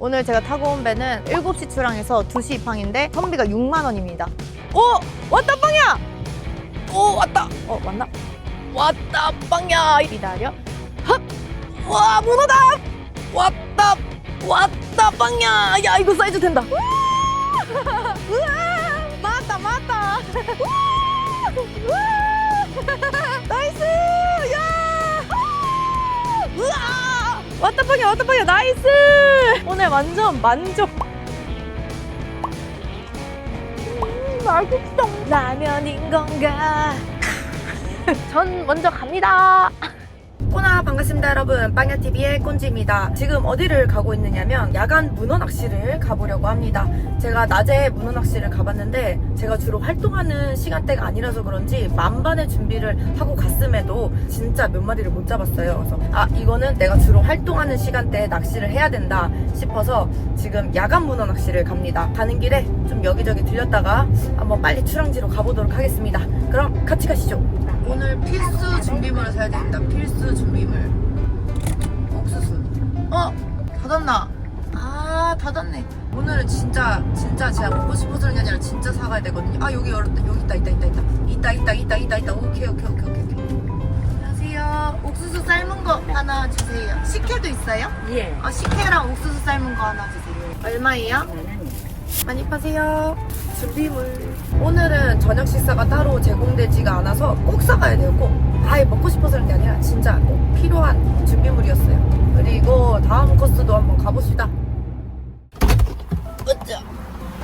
오늘 제가 타고 온 배는 7시 출항해서 2시 입항인데 선비가 6만 원입니다. 오! 왔다 빵야! 오 왔다! 어 왔나? 왔다 빵야! 기다려. 헛! 와 문어다! 왔다! 왔다 빵야! 야 이거 사이즈 된다. 우와! 맞다 맞다. 우와! 나이스! 야! 우와! 왔다 빵야 왔다 빵야 나이스! 오늘 완전 만족. 음, 맛있어. 라면인 건가? 전 먼저 갑니다. 꼬나 반갑습니다 여러분. 빵야TV의 꼰지입니다. 지금 어디를 가고 있느냐면 야간 문어 낚시를 가보려고 합니다. 제가 낮에 문어 낚시를 가봤는데 제가 주로 활동하는 시간대가 아니라서 그런지 만반의 준비를 하고 갔음에도 진짜 몇 마리를 못 잡았어요. 그래서 아 이거는 내가 주로 활동하는 시간대에 낚시를 해야 된다 싶어서 지금 야간 문어 낚시를 갑니다. 가는 길에 좀 여기저기 들렸다가 한번 빨리 출항지로 가보도록 하겠습니다. 그럼 같이 가시죠 오늘 필수 준비물을 사야 됩니다. 필수 준비물. 옥수수. 어? 닫았나? 아, 닫았네. 오늘은 진짜, 진짜 제가 먹고 싶어서 그런 게 아니라 진짜 사가야 되거든요. 아, 여기 열었다. 여기 있다, 있다, 있다, 있다. 있다, 있다, 있다, 있다, 있다. 오케이, 오케이, 오케이, 오케이. 오케이. 안녕하세요. 옥수수 삶은 거 하나 주세요. 식혜도 있어요? 예. 어, 식혜랑 옥수수 삶은 거 하나 주세요. 얼마예요? 파세요. 준비물. 오늘은 저녁 식사가 따로 제공되지가 않아서 꼭 사가야 돼요. 꼭. 아예 먹고 싶어서 그런 게 아니라 진짜 꼭 필요한 준비물이었어요. 그리고 다음 코스도 한번 가봅시다. 으쌰.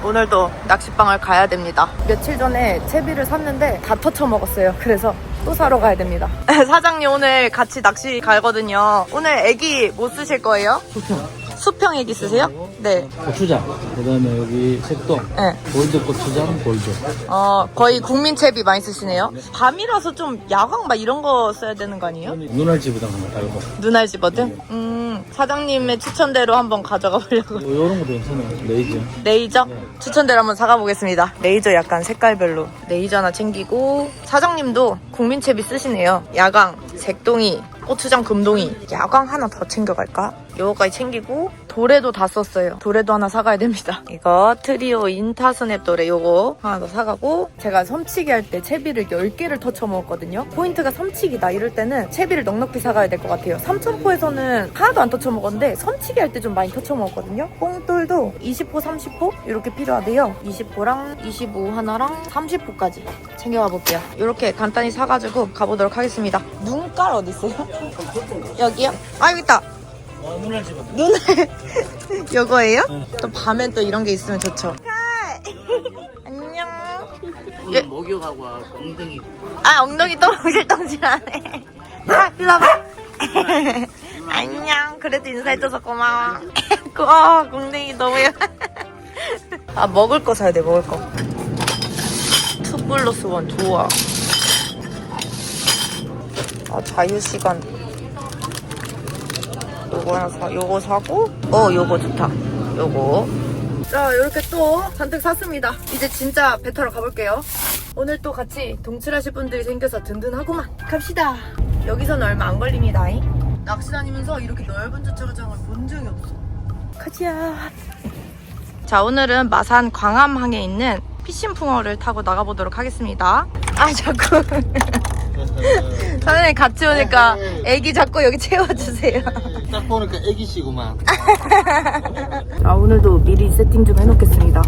오늘도 낚시방을 가야 됩니다. 며칠 전에 채비를 샀는데 다 터쳐 먹었어요. 그래서 또 사러 가야 됩니다. 사장님 오늘 같이 낚시 가거든요. 오늘 애기 뭐 쓰실 거예요? 수평. 수평 애기 쓰세요? 네. 고추장. 그다음에 여기 색동. 네. 골드 고추장, 골드. 어, 거의 국민 채비 많이 쓰시네요. 밤이라서 좀 야광 막 이런 거 써야 되는 거 아니에요? 눈알지부당 한번 달고. 눈알 집어든? 음, 사장님의 추천대로 한번 가져가 보려고. 이런 것도 괜찮아요. 레이저. 레이저? 네. 추천대로 한번 사가 보겠습니다. 레이저 약간 색깔별로. 레이저 하나 챙기고. 사장님도 국민 채비 쓰시네요. 야광, 색동이, 고추장 금동이. 야광 하나 더 챙겨갈까? 요거까지 챙기고. 도래도 다 썼어요. 도래도 하나 사가야 됩니다. 이거 트리오 인타 스냅 도래 요거 하나 더 사가고 제가 섬치기 할 때 채비를 10개를 터쳐 먹었거든요. 포인트가 섬치기다 이럴 때는 채비를 넉넉히 사가야 될 것 같아요. 삼천포에서는 하나도 안 터쳐 먹었는데 섬치기 할 때 좀 많이 터쳐 먹었거든요. 뽕돌도 20호, 30호 이렇게 필요하대요. 20호랑 25 하나랑 30호까지 챙겨와 볼게요. 이렇게 간단히 사가지고 가보도록 하겠습니다. 눈깔 어디 있어요? 여기요? 아 여기 있다. 눈을 요거예요? 응. 또 밤엔 또 이런 게 있으면 좋죠. 안녕. 예. 오늘 목욕하고 와서 엉덩이. 아 엉덩이 동실동실하네. 아 일로 와봐. 안녕. 그래도 인사해줘서 고마워. 고마워. 엉덩이 너무 예. 아 먹을 거 사야 돼 먹을 거. 투 플러스 원 좋아. 아 자유 시간. 요거 하나 사, 요거 사고, 어, 요거 좋다. 요거. 자, 이렇게 또 잔뜩 샀습니다. 이제 진짜 배 타러 가볼게요. 오늘 또 같이 동출하실 분들이 생겨서 든든하구만. 갑시다. 여기서는 얼마 안 걸립니다. 낚시 다니면서 이렇게 넓은 주차장을 본 적이 없어. 가자. 자, 오늘은 마산 광암항에 있는 피싱풍어를 타고 나가보도록 하겠습니다. 아, 자꾸. 사장님 같이 오니까 애기 자꾸 여기 채워주세요. 딱 보니까 애기씨구만. 아 오늘도 미리 세팅 좀 해놓겠습니다.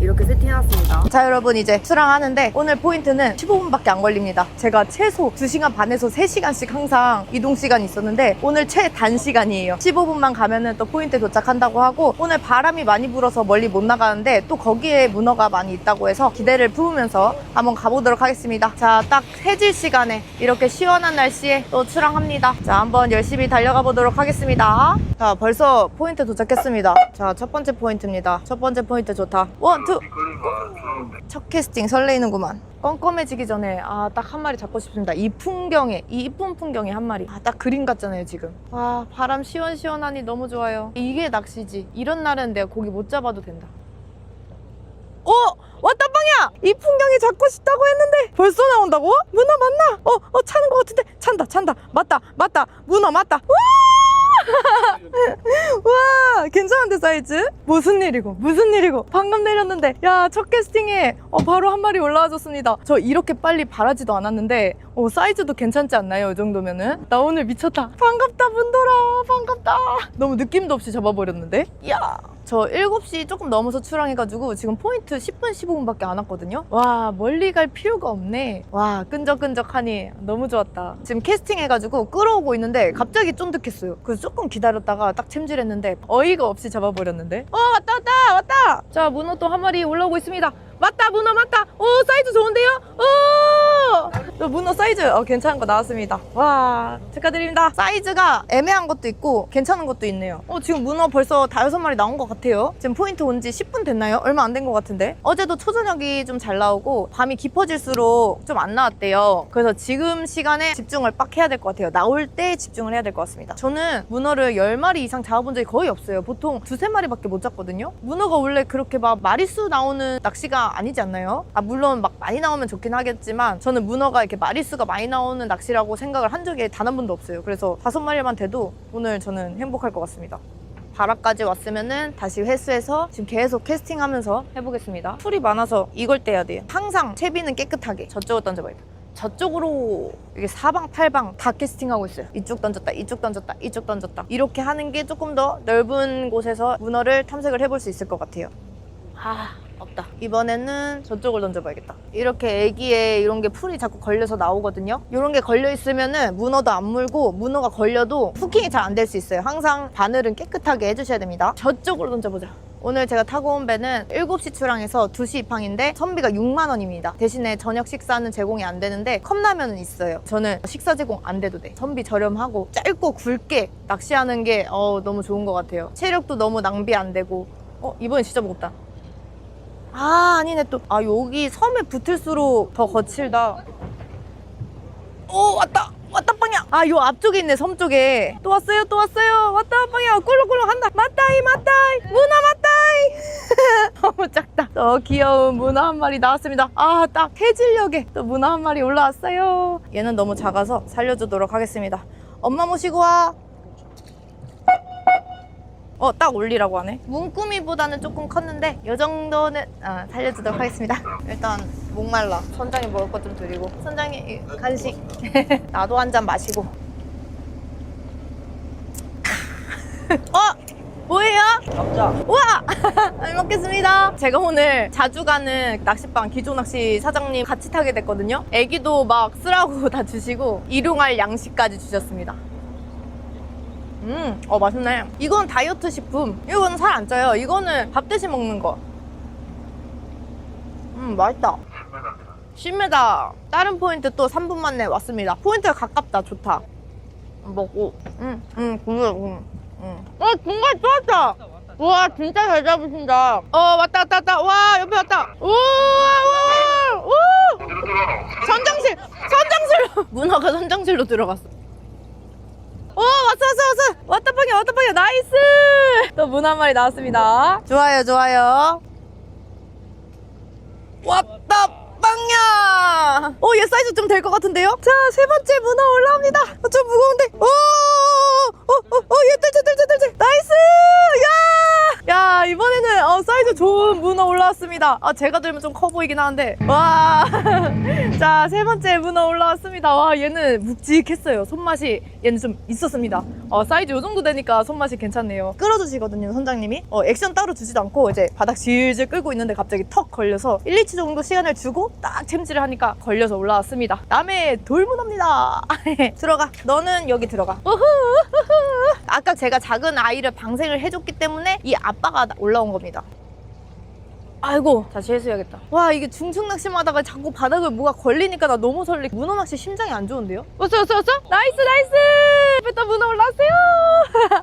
이렇게 세팅해놨습니다. 자 여러분 이제 출항하는데 오늘 포인트는 15분밖에 안 걸립니다. 제가 최소 2시간 반에서 3시간씩 항상 이동 시간이 있었는데 오늘 최단 시간이에요. 15분만 가면은 또 포인트 도착한다고 하고 오늘 바람이 많이 불어서 멀리 못 나가는데 또 거기에 문어가 많이 있다고 해서 기대를 품으면서 한번 가보도록 하겠습니다. 자 딱 해질 시간에 이렇게 시원한 날씨에 또 출항합니다. 자 한번 열심히 달려가 보도록 하겠습니다. 자 벌써 포인트 도착했습니다. 자 첫 번째 포인트입니다. 첫 번째 포인트 좋다. 원, 투. 첫 캐스팅 설레이는구만. 껌껌해지기 전에 아 딱 한 마리 잡고 싶습니다. 이 풍경에 이 이쁜 풍경에 한 마리. 아 딱 그림 같잖아요 지금. 와 바람 시원시원하니 너무 좋아요. 이게 낚시지. 이런 날은 내가 고기 못 잡아도 된다. 오 왔다 빵야. 이 풍경이 잡고 싶다고 했는데 벌써 나온다고? 문어 맞나? 어, 어 차는 것 같은데 찬다 찬다 맞다 맞다 문어 맞다 와! 와 괜찮은데 사이즈? 무슨 일이고 무슨 일이고. 방금 내렸는데. 야 첫 캐스팅에 어, 바로 한 마리 올라와줬습니다. 저 이렇게 빨리 바라지도 않았는데 어, 사이즈도 괜찮지 않나요 이 정도면은? 나 오늘 미쳤다. 반갑다 문돌아. 반갑다. 너무 느낌도 없이 잡아버렸는데? 이야 저 7시 조금 넘어서 출항해가지고 지금 포인트 10분 15분밖에 안 왔거든요. 와 멀리 갈 필요가 없네. 와 끈적끈적하니 너무 좋았다. 지금 캐스팅 해가지고 끌어오고 있는데 갑자기 쫀득했어요. 그래서 조금 기다렸다가 딱 챔질했는데 어이가 없이 잡아버렸는데. 어 왔다 왔다 왔다! 자 문어 또 한 마리 올라오고 있습니다. 맞다 문어 맞다! 오 사이즈 좋은데요? 오 문어 사이즈 어, 괜찮은 거 나왔습니다. 와 축하드립니다. 사이즈가 애매한 것도 있고 괜찮은 것도 있네요. 어 지금 문어 벌써 다여섯 마리 나온 것 같아요. 지금 포인트 온 지 10분 됐나요? 얼마 안 된 것 같은데? 어제도 초저녁이 좀 잘 나오고 밤이 깊어질수록 좀 안 나왔대요. 그래서 지금 시간에 집중을 빡 해야 될 것 같아요. 나올 때 집중을 해야 될 것 같습니다. 저는 문어를 10마리 이상 잡아본 적이 거의 없어요. 보통 두세 마리밖에 못 잡거든요. 문어가 원래 그렇게 막 마리수 나오는 낚시가 아니지 않나요? 아 물론 막 많이 나오면 좋긴 하겠지만 저는 문어가 이렇게 마리수가 많이 나오는 낚시라고 생각을 한 적이 단 한 번도 없어요 그래서 다섯 마리만 돼도 오늘 저는 행복할 것 같습니다 바라까지 왔으면은 다시 회수해서 지금 계속 캐스팅하면서 해보겠습니다. 풀이 많아서 이걸 떼야 돼요. 항상 채비는 깨끗하게 저쪽으로 던져봐야겠다. 저쪽으로 이게 사방 팔방 다 캐스팅하고 있어요. 이쪽 던졌다, 이쪽 던졌다, 이쪽 던졌다. 이렇게 하는 게 조금 더 넓은 곳에서 문어를 탐색을 해볼 수 있을 것 같아요. 아 없다. 이번에는 저쪽을 던져봐야겠다. 이렇게 애기에 이런 게 풀이 자꾸 걸려서 나오거든요. 이런 게 걸려 있으면은 문어도 안 물고 문어가 걸려도 후킹이 잘 안 될 수 있어요. 항상 바늘은 깨끗하게 해주셔야 됩니다. 저쪽으로 던져보자. 오늘 제가 타고 온 배는 7시 출항해서 2시 입항인데 선비가 6만 원입니다. 대신에 저녁 식사는 제공이 안 되는데 컵라면은 있어요. 저는 식사 제공 안 돼도 돼. 선비 저렴하고 짧고 굵게 낚시하는 게 어, 너무 좋은 것 같아요. 체력도 너무 낭비 안 되고 어 이번엔 진짜 무겁다. 아 아니네. 또 아 여기 섬에 붙을수록 더 거칠다. 오 왔다. 왔다 빵야. 아 요 앞쪽에 있네 섬 쪽에. 또 왔어요 또 왔어요. 왔다 빵야. 꿀렁꿀렁 한다. 맞다이 맞다이. 문어 맞다이. 너무 작다. 더 귀여운 문어 한 마리 나왔습니다. 아 딱 해질녘에 또 문어 한 마리 올라왔어요. 얘는 너무 작아서 살려주도록 하겠습니다. 엄마 모시고 와 어, 딱 올리라고 하네. 문구미보다는 조금 컸는데, 이 정도는 아, 살려주도록 하겠습니다. 일단, 목말라. 선장이 먹을 것 좀 드리고. 선장이 이, 간식. 나도 한 잔 마시고. 어! 뭐예요? 감자. 우와! 잘 먹겠습니다. 제가 오늘 자주 가는 낚시방 기조 낚시 사장님 같이 타게 됐거든요. 애기도 막 쓰라고 다 주시고, 일용할 양식까지 주셨습니다. 음, 어, 맛있네. 이건 다이어트 식품. 이건 살 안 쪄요. 이거는 밥 대신 먹는 거. 음, 맛있다. 10m. 다른 포인트 또 3분 만에 왔습니다. 포인트가 가깝다. 좋다. 먹고. 음, 음, 그래, 음, 음. 어, 중간 좋았다. 와, 진짜 잘 잡으신다. 어, 왔다, 왔다, 왔다. 와, 옆에 왔다. 우와, 우와, 우와. 선장실, 선장실로. 문어가 선장실로 들어갔어. 오 왔어 왔어 왔어. 왔다 빵야 왔다 빵야 나이스! 또 문 한 마리 나왔습니다. 좋아요 좋아요. 왔다 빵야 오 얘 사이즈 좀 될 것 같은데요? 자 세 번째 문어 올라옵니다. 어, 좀 무거운데. 오오오오얘 뜰채 뜰채 뜰채 나이스! 야! 야 이번에는 어, 사이즈 좋은 문어 올라왔습니다. 아 제가 들면 좀 커 보이긴 하는데. 와 자 세 번째 문어 올라왔습니다. 와 얘는 묵직했어요. 손맛이 얘는 좀 있었습니다. 어, 사이즈 요 정도 되니까 손맛이 괜찮네요. 끌어주시거든요 선장님이. 어, 액션 따로 주지도 않고 이제 바닥 질질 끌고 있는데 갑자기 턱 걸려서 1, 2치 정도 시간을 주고 딱 챔질을 하니까 걸려서 올라왔습니다. 남의 돌문어입니다. 들어가. 너는 여기 들어가. 우후, 우후. 아까 제가 작은 아이를 방생을 해줬기 때문에 이 아빠가 올라온 겁니다 아이고. 다시 해수해야겠다. 와 이게 중층 낚시마다가 자꾸 바닥을 뭐가 걸리니까 나 너무 설레. 문어 낚시 심장이 안 좋은데요? 왔어 왔어 왔어? 나이스 나이스! 또 문어 올라왔어요!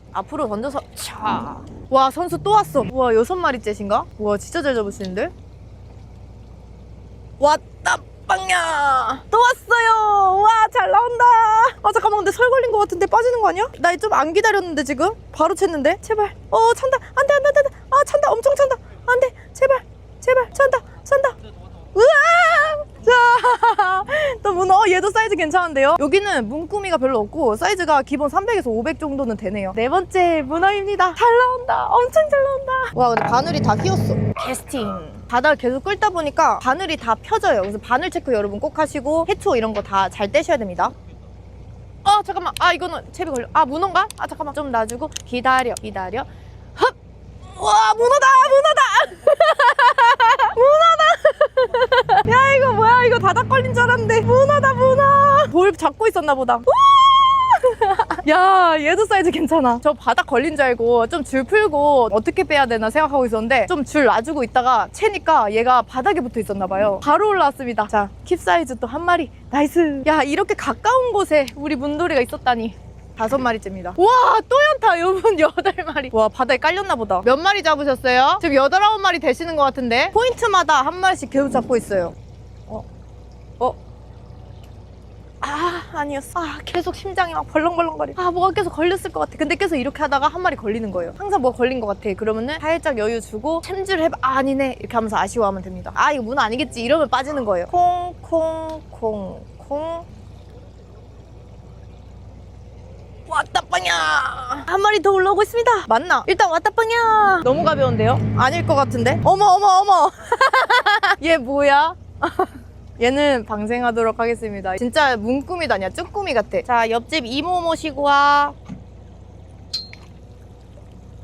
앞으로 던져서. 차와 선수 또 왔어. 우와 여섯 마리째신가? 우와 진짜 잘 잡으시는데? 왔다 빵야! 또 왔어요! 와 잘 나온다! 아 잠깐만 근데 설 걸린 것 같은데 빠지는 거 아니야? 나 좀 안 기다렸는데 지금? 바로 챘는데? 제발. 어 찬다! 안돼 안돼 안돼! 아 찬다! 엄청 찬다 안 돼 제발 제발 찬다 찬다! 자, 또 문어. 얘도 사이즈 괜찮은데요? 여기는 문구미가 별로 없고 사이즈가 기본 300에서 500 정도는 되네요. 네 번째 문어입니다. 잘 나온다. 엄청 잘 나온다. 와, 근데 바늘이 다 휘었어. 캐스팅. 바닥을 계속 끌다 보니까 바늘이 다 펴져요. 그래서 바늘 체크 여러분 꼭 하시고 해초 이런 거 다 잘 떼셔야 됩니다. 아 잠깐만 아 이거는 채비 걸려 아 문어인가? 아 잠깐만 좀 놔주고 기다려 기다려 흡! 와 문어다 문어다 문어다. 야 이거 뭐야? 이거 바닥 걸린 줄 알았는데. 문어다 문어. 돌 잡고 있었나 보다. 우! 야 얘도 사이즈 괜찮아. 저 바닥 걸린 줄 알고 좀 줄 풀고 어떻게 빼야 되나 생각하고 있었는데 좀 줄 놔주고 있다가 채니까 얘가 바닥에 붙어 있었나 봐요. 바로 올라왔습니다. 자킵 사이즈 또 한 마리. 나이스. 야 이렇게 가까운 곳에 우리 문돌이가 있었다니 다섯 마리째입니다. 와, 또 연타, 여러분, 여덟 마리. 와, 바다에 깔렸나 보다. 몇 마리 잡으셨어요? 지금 여덟, 아홉 마리 되시는 것 같은데? 포인트마다 한 마리씩 계속 잡고 있어요. 어? 어? 아, 아니었어. 아, 계속 심장이 막 벌렁벌렁거려. 아, 뭐가 계속 걸렸을 것 같아. 근데 계속 이렇게 하다가 한 마리 걸리는 거예요. 항상 뭐가 걸린 것 같아. 그러면은 살짝 여유 주고 챔질을 해봐. 아, 아니네. 이렇게 하면서 아쉬워하면 됩니다. 아, 이거 문어 아니겠지. 이러면 빠지는 거예요. 콩, 콩, 콩, 콩. 왔다 빵야 한 마리 더 올라오고 있습니다 맞나? 일단 왔다 빵야 너무 가벼운데요? 아닐 것 같은데? 어머 어머 어머 얘 뭐야? 얘는 방생하도록 하겠습니다 진짜 문구미도 아니야 쭈꾸미 같아 자 옆집 이모 모시고 와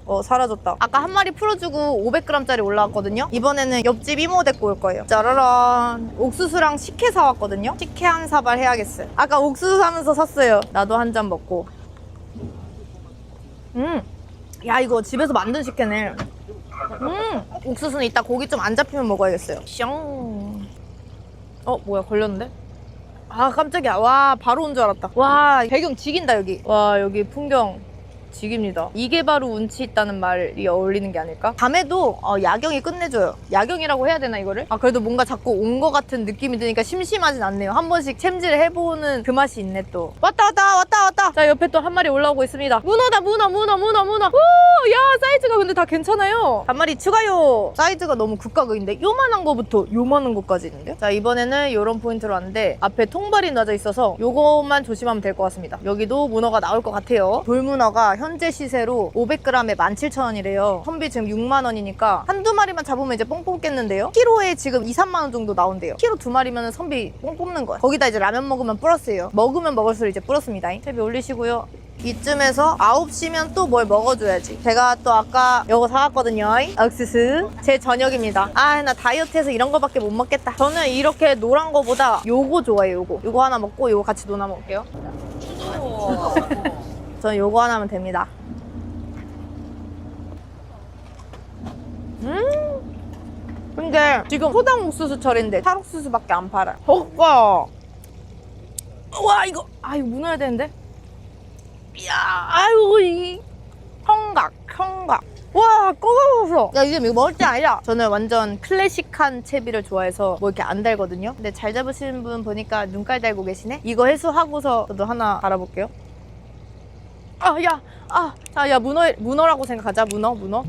어, 사라졌다. 아까 한 마리 풀어주고 500g짜리 올라왔거든요? 이번에는 옆집 이모 데리고 올 거예요. 짜라란. 옥수수랑 식혜 사왔거든요? 식혜 한 사발 해야겠어요. 아까 옥수수 사면서 샀어요. 나도 한 잔 먹고. 음. 야, 이거 집에서 만든 식혜네. 음. 옥수수는 이따 고기 좀 안 잡히면 먹어야겠어요. 숑. 어, 뭐야, 걸렸는데? 아, 깜짝이야. 와, 바로 온 줄 알았다. 와, 배경 지긴다, 여기. 와, 여기 풍경. 지깁니다. 이게 바로 운치 있다는 말이 어울리는 게 아닐까? 밤에도 어, 야경이 끝내줘요. 야경이라고 해야 되나 이거를? 아 그래도 뭔가 자꾸 온거 같은 느낌이 드니까 심심하진 않네요. 한 번씩 챔질을 해보는 그 맛이 있네 또. 왔다 왔다 왔다 왔다. 자 옆에 또 한 마리 올라오고 있습니다. 문어다 문어 문어 문어 문어. 오야 사이즈가 근데 다 괜찮아요. 한 마리 추가요. 사이즈가 너무 극과극인데 요만한 거부터 요만한 거까지 있는데. 자 이번에는 이런 포인트로 왔는데 앞에 통발이 놔져 있어서 요것만 조심하면 될 것 같습니다. 여기도 문어가 나올 것 같아요. 돌문어가 현재 시세로 500g에 17,000원이래요. 선비 지금 6만 원이니까 한두 마리만 잡으면 이제 뽕 뽑겠는데요. 키로에 지금 2, 3만 원 정도 나온대요. 키로 두 마리면 선비 뽕 뽑는 거야. 거기다 이제 라면 먹으면 플러스예요. 먹으면 먹을수록 이제 플러스입니다. 채비 올리시고요. 이쯤에서 9시면 또 뭘 먹어줘야지. 제가 또 아까 이거 사왔거든요. 옥수수. 제 저녁입니다. 아, 나 다이어트해서 이런 거밖에 못 먹겠다. 저는 이렇게 노란 거보다 요거 좋아해요, 요거. 요거 하나 먹고 요거 같이 논아 먹을게요. 저는 요거 하나면 됩니다. 음. 근데 지금 소당 옥수수철인데 찰옥수수밖에 안 팔아요. 오빠. 와 이거 아 이거 무너야 되는데. 이야 아이고 이 청각 청각. 와 꺼가워서 야 이게 먹을 게 아니라 저는 완전 클래식한 채비를 좋아해서 뭐 이렇게 안 달거든요 근데 잘 잡으시는 분 보니까 눈깔 달고 계시네 이거 해수하고서 저도 하나 달아볼게요 아, 야, 아, 자, 야, 문어, 문어라고 생각하자, 문어, 문어.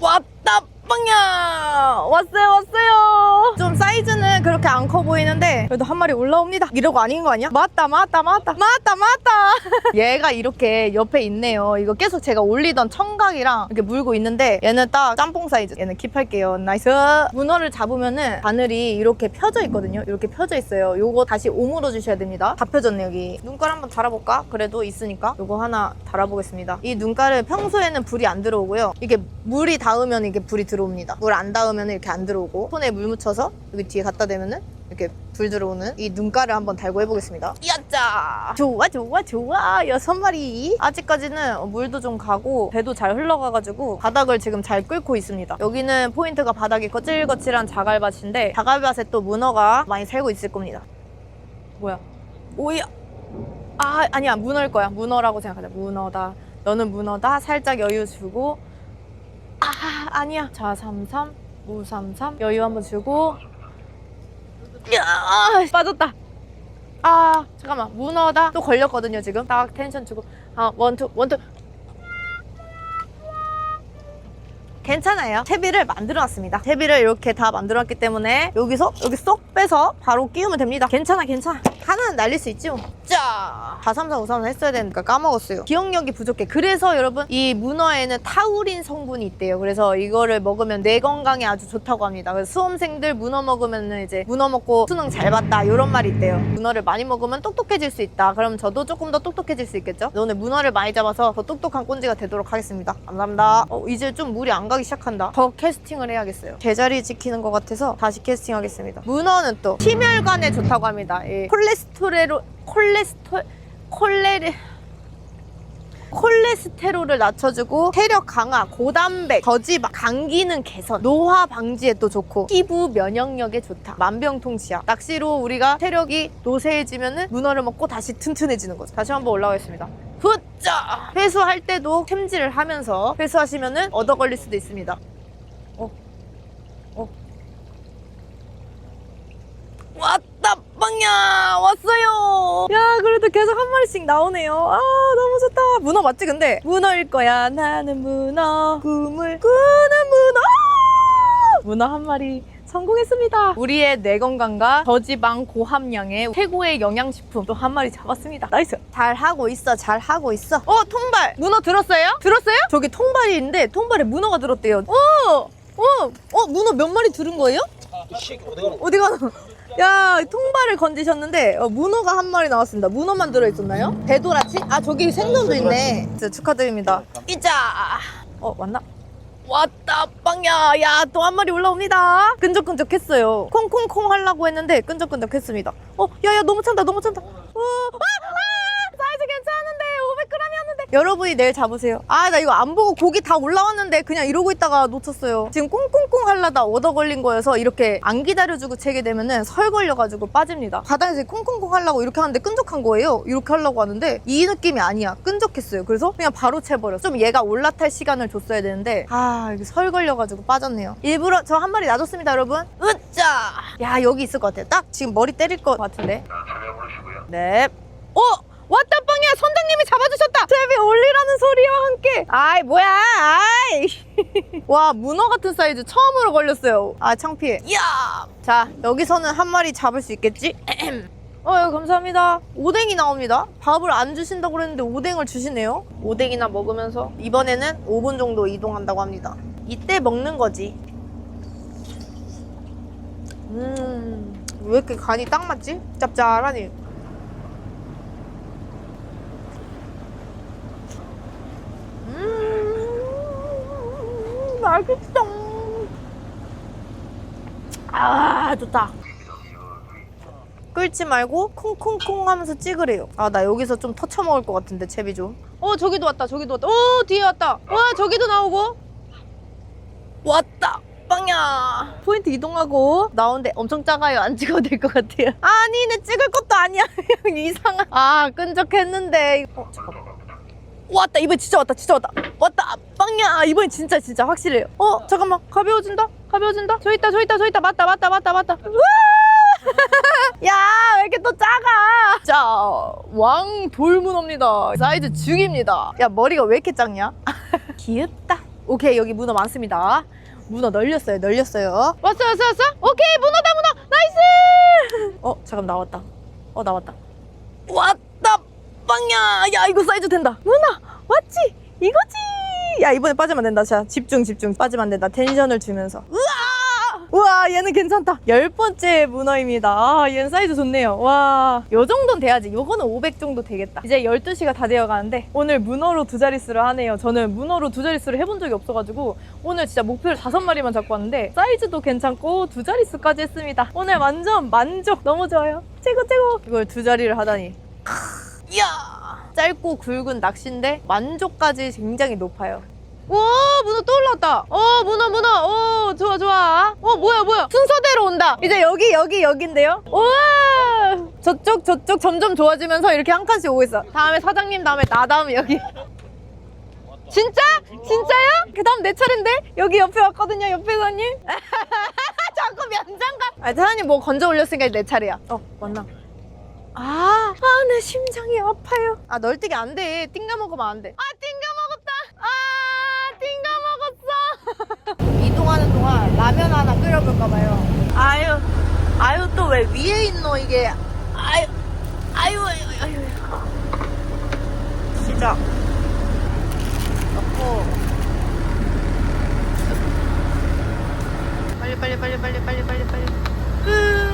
왔다, 빵야! 왔어요, 왔어요! 좀 사이즈는 그렇게 안 커 보이는데, 그래도 한 마리 올라옵니다. 이러고 아닌 거 아니야? 맞다, 맞다, 맞다, 맞다, 맞다! 얘가 이렇게 옆에 있네요. 이거 계속 제가 올리던 청각이랑 이렇게 물고 있는데, 얘는 딱 짬뽕 사이즈. 얘는 킵할게요. 나이스! 문어를 잡으면은 바늘이 이렇게 펴져 있거든요. 이렇게 펴져 있어요. 요거 다시 오물어 주셔야 됩니다. 다 펴졌네, 여기. 눈깔 한번 달아볼까? 그래도 있으니까. 요거 하나 달아보겠습니다. 이 눈깔은 평소에는 불이 안 들어오고요. 이게 물이 닿으면 이게 불이 들어 옵니다. 물 안 닿으면 이렇게 안 들어오고 손에 물 묻혀서 여기 뒤에 갖다 대면은 이렇게 불 들어오는 이 눈깔을 한번 달고 해보겠습니다. 야짜! 좋아, 좋아, 좋아. 여섯 마리. 아직까지는 물도 좀 가고 배도 잘 흘러가가지고 바닥을 지금 잘 끓고 있습니다. 여기는 포인트가 바닥이 거칠거칠한 자갈밭인데 자갈밭에 또 문어가 많이 살고 있을 겁니다. 뭐야? 오야! 아, 아니야. 문어일 거야. 문어라고 생각하자. 문어다. 너는 문어다. 살짝 여유 주고. 아, 아니야. 자, 33, 무 33. 여유 한번 주고. 야, 아, 빠졌다. 아, 잠깐만. 문어다. 또 걸렸거든요, 지금. 딱 텐션 주고. 아, 원투, 원투. 괜찮아요. 채비를 만들어 놨습니다. 채비를 이렇게 다 만들어 놨기 때문에 여기서 여기 쏙 빼서 바로 끼우면 됩니다. 괜찮아, 괜찮아. 하나는 날릴 수 뭐. 자, 433, 533 했어야 되니까 까먹었어요. 기억력이 부족해. 그래서 여러분 이 문어에는 타우린 성분이 있대요. 그래서 이거를 먹으면 뇌 건강에 아주 좋다고 합니다. 그래서 수험생들 문어 먹으면 이제 문어 먹고 수능 잘 봤다 이런 말이 있대요. 문어를 많이 먹으면 똑똑해질 수 있다. 그럼 저도 조금 더 똑똑해질 수 있겠죠? 오늘 문어를 많이 잡아서 더 똑똑한 꼰지가 되도록 하겠습니다. 감사합니다. 어, 이제 좀 물이 안가 기 시작한다. 더 캐스팅을 해야겠어요. 제자리 지키는 것 같아서 다시 캐스팅하겠습니다. 문어는 또 심혈관에 좋다고 합니다. 이 콜레스테롤 콜레스테롤 콜레르 콜레스테롤을 낮춰주고 체력 강화, 고단백, 저지방, 간 기능 개선, 노화 방지에 또 좋고 피부 면역력에 좋다. 만병통치약. 낚시로 우리가 체력이 노쇠해지면은 문어를 먹고 다시 튼튼해지는 거죠. 다시 한번 올라가겠습니다. 굿자! 회수할 때도 템질을 하면서 회수하시면은 얻어 걸릴 수도 있습니다. 어, 어. 왔다 빵야! 왔어요! 야 그래도 계속 한 마리씩 나오네요. 아 너무 좋다. 문어 맞지 근데? 문어일 거야. 나는 문어 꿈을 꾸는 문어! 문어 한 마리 성공했습니다 우리의 뇌 건강과 저지방 고함량의 최고의 영양식품 또 한 마리 잡았습니다 나이스 잘 하고 있어 잘 하고 있어 어 통발 문어 들었어요? 들었어요? 저기 통발이 있는데 통발에 문어가 들었대요 어! 어! 어 문어 몇 마리 들은 거예요? 어디 가나? 야, 통발을 건지셨는데 어, 문어가 한 마리 나왔습니다. 문어만 들어 있었나요? 배도라치? 아, 저기 생선도 있네. 진짜 축하드립니다. 이자. 어, 왔나? 왔다 빵야 야 또 한 마리 올라옵니다. 끈적끈적했어요. 콩콩콩 하려고 했는데 끈적끈적했습니다. 어 야야 너무 찬다 너무 찬다. 어, 아, 아, 괜찮은데 500g이었는데. 여러분이 내일 잡으세요. 아 나 이거 안 보고 고기 다 올라왔는데 그냥 이러고 있다가 놓쳤어요. 지금 꽁꽁꽁 하려다 얻어 걸린 거여서 이렇게 안 기다려주고 채게 되면은 설 걸려가지고 빠집니다. 바닥에서 꽁꽁꽁 하려고 이렇게 하는데 끈적한 거예요. 이렇게 하려고 하는데 이 느낌이 아니야. 끈적했어요. 그래서 그냥 바로 채버려 좀 얘가 올라탈 시간을 줬어야 되는데 아 이게 설 걸려가지고 빠졌네요. 일부러 저 한 마리 놔뒀습니다 여러분. 으짜! 야 여기 있을 것 같아요. 딱 지금 머리 때릴 것 같은데. 네. 어! 왔다 선장님이 잡아주셨다. 제비 올리라는 소리와 함께. 아이 뭐야 아이. 와 문어 같은 사이즈 처음으로 걸렸어요. 아 창피해. 이야! 자 여기서는 한 마리 잡을 수 있겠지? 어 감사합니다. 오뎅이 나옵니다. 밥을 안 주신다고 그랬는데 오뎅을 주시네요? 오뎅이나 먹으면서? 이번에는 5분 정도 이동한다고 합니다. 이때 먹는 거지. 음왜 이렇게 간이 딱 맞지? 짭짤하니 음, 맛있어. 아, 좋다. 끓지 말고 콩콩콩 하면서 찍으래요. 아, 나 여기서 좀 터쳐 먹을 것 같은데, 채비 좀. 어, 저기도 왔다, 저기도 왔다. 오, 뒤에 왔다. 와, 저기도 나오고. 왔다. 빵야. 포인트 이동하고 나오는데 엄청 작아요. 안 찍어도 될 것 같아요. 아니, 내 찍을 것도 아니야. 이상한. 아, 끈적했는데. 어, 잠깐만. 왔다 이번엔 진짜 왔다 진짜 왔다. 왔다 빵야! 이번엔 진짜 진짜 확실해요. 어 잠깐만. 가벼워진다? 가벼워진다? 저 있다 저 있다 저 있다. 맞다 맞다 맞다 맞다. 야왜 이렇게 또 작아? 자왕 돌문어입니다. 사이즈 죽입니다. 야 머리가 왜 이렇게 작냐? 귀엽다. 오케이 여기 문어 많습니다. 문어 널렸어요 널렸어요. 왔어 왔어 왔어? 오케이 문어다 문어. 나이스! 어 잠깐 나왔다. 어 나왔다. 왔다 빵야. 야 이거 사이즈 된다. 누나 왔지? 이거지. 야 이번에 빠지면 안 된다 자 집중 집중. 빠지면 안 된다. 텐션을 주면서. 우와! 우와 얘는 괜찮다. 열 번째 문어입니다. 아 얘는 사이즈 좋네요. 와 요 정도는 돼야지. 요거는 500 정도 되겠다. 이제 12시가 다 되어 가는데 오늘 문어로 두 자릿수를 하네요. 저는 문어로 두 자릿수를 해본 적이 없어가지고 오늘 진짜 목표를 다섯 마리만 잡고 왔는데 사이즈도 괜찮고 두 자릿수까지 했습니다. 오늘 완전 만족. 너무 좋아요. 최고 최고. 이걸 두 자리를 하다니 이야! 짧고 굵은 낚시인데 만족까지 굉장히 높아요. 오 문어 또 올라왔다. 어 문어 문어. 오 좋아 좋아. 어 뭐야 뭐야. 순서대로 온다. 이제 여기 여기 여긴데요? 우와 저쪽 저쪽 점점 좋아지면서 이렇게 한 칸씩 오고 있어. 다음에 사장님 다음에 나 다음에 여기. 진짜? 진짜요? 그 다음 내 차례인데? 여기 옆에 왔거든요 옆에 사장님. 자꾸 면장갑 아 사장님 뭐 건져 올렸으니까 내 차례야. 어 맞나 아, 아, 내 심장이 아파요. 아, 널뛰기 안 돼. 띵가 먹으면 안 돼. 아, 띵가 먹었다. 아, 띵가 먹었어. 이동하는 동안 라면 하나 끓여볼까봐요. 아유, 아유, 또 왜 위에 있노, 이게. 아유, 아유, 아유, 아유. 시작. 넣고. 빨리, 빨리, 빨리, 빨리, 빨리, 빨리, 빨리. 끝.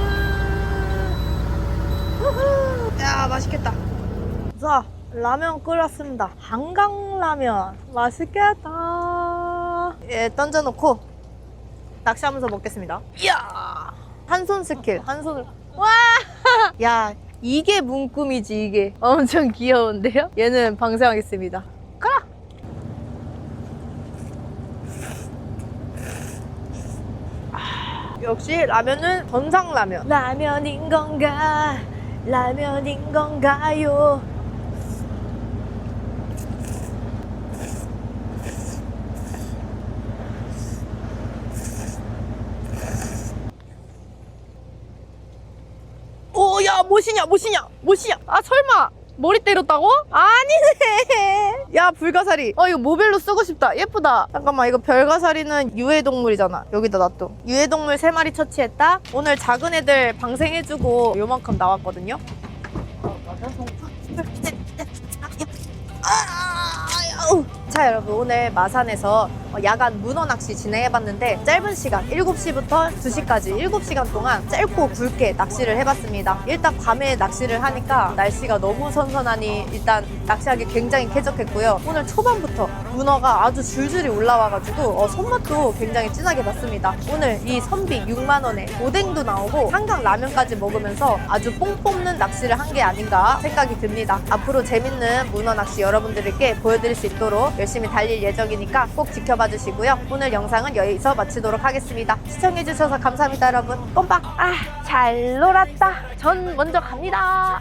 야, 맛있겠다. 자, 라면 끓였습니다. 한강라면. 맛있겠다. 예, 던져놓고 낚시하면서 먹겠습니다. 이야! 한 손 스킬, 한 손을. 와! 야, 이게 문꿈이지, 이게. 엄청 귀여운데요? 얘는 방생하겠습니다. 가라! 아, 역시 라면은 전상라면. 라면인 건가? 라면인 건가요? 오, 야, 뭐시냐, 뭐시냐, 뭐시냐. 아, 설마. 머리 때렸다고? 아니네. 야, 불가사리. 어, 이거 모델로 쓰고 싶다. 예쁘다. 잠깐만, 이거 별가사리는 유해동물이잖아. 여기다 놔둬. 유해동물 3마리 처치했다. 오늘 작은 애들 방생해주고 요만큼 나왔거든요. 아우. 자 여러분 오늘 마산에서 어, 야간 문어 낚시 진행해봤는데 짧은 시간 7시부터 2시까지 7시간 동안 짧고 굵게 낚시를 해봤습니다. 일단 밤에 낚시를 하니까 날씨가 너무 선선하니 일단 낚시하기 굉장히 쾌적했고요. 오늘 초반부터 문어가 아주 줄줄이 올라와가지고 어, 손맛도 굉장히 진하게 봤습니다. 오늘 이 선비 6만원에 오뎅도 나오고 한강 라면까지 먹으면서 아주 뽕 뽑는 낚시를 한 게 아닌가 생각이 듭니다. 앞으로 재밌는 문어 낚시 여러분들께 보여드릴 수 있도록 열심히 달릴 예정이니까 꼭 지켜 봐 주시고요. 오늘 영상은 여기서 마치도록 하겠습니다. 시청해주셔서 감사합니다, 여러분. 꼼빡! 아, 잘 놀았다. 전 먼저 갑니다.